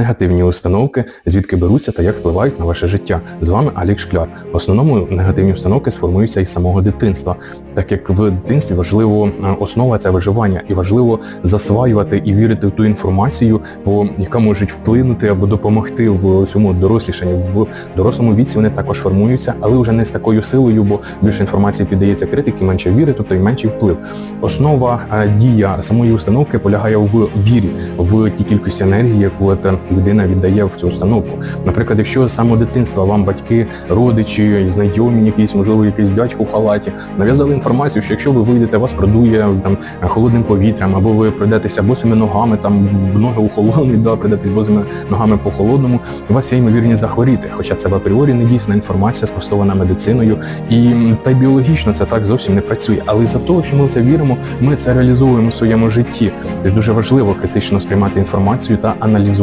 Негативні установки, звідки беруться та як впливають на ваше життя. З вами Алік Шкляр. В основному негативні установки сформуються із самого дитинства, так як в дитинстві важливо е, основа це виживання, і важливо засваювати і вірити в ту інформацію, бо яка може вплинути або допомогти в цьому дорослішанні. В дорослому віці вони також формуються, але вже не з такою силою, бо більше інформації піддається критики, менше віри, тобто і менший вплив. Основа е, дія самої установки полягає в вірі, в тій кількості енергії, яку от, е, людина віддає в цю установку. Наприклад, якщо з самого дитинства вам батьки, родичі, знайомі, якісь, можливо, якийсь дядько в халаті, нав'язали інформацію, що якщо ви вийдете, вас продує там холодним повітрям, або ви пройдетеся босими ногами, там ноги у холодний, да, пройдетесь босими ногами по холодному, у вас є ймовірність захворіти. Хоча це в апріорі не дійсна інформація, спростована медициною, і та й біологічно це так зовсім не працює. Але за того, що ми в це віримо, ми це реалізовуємо в своєму житті. Це дуже важливо критично сприймати інформацію та аналізувати.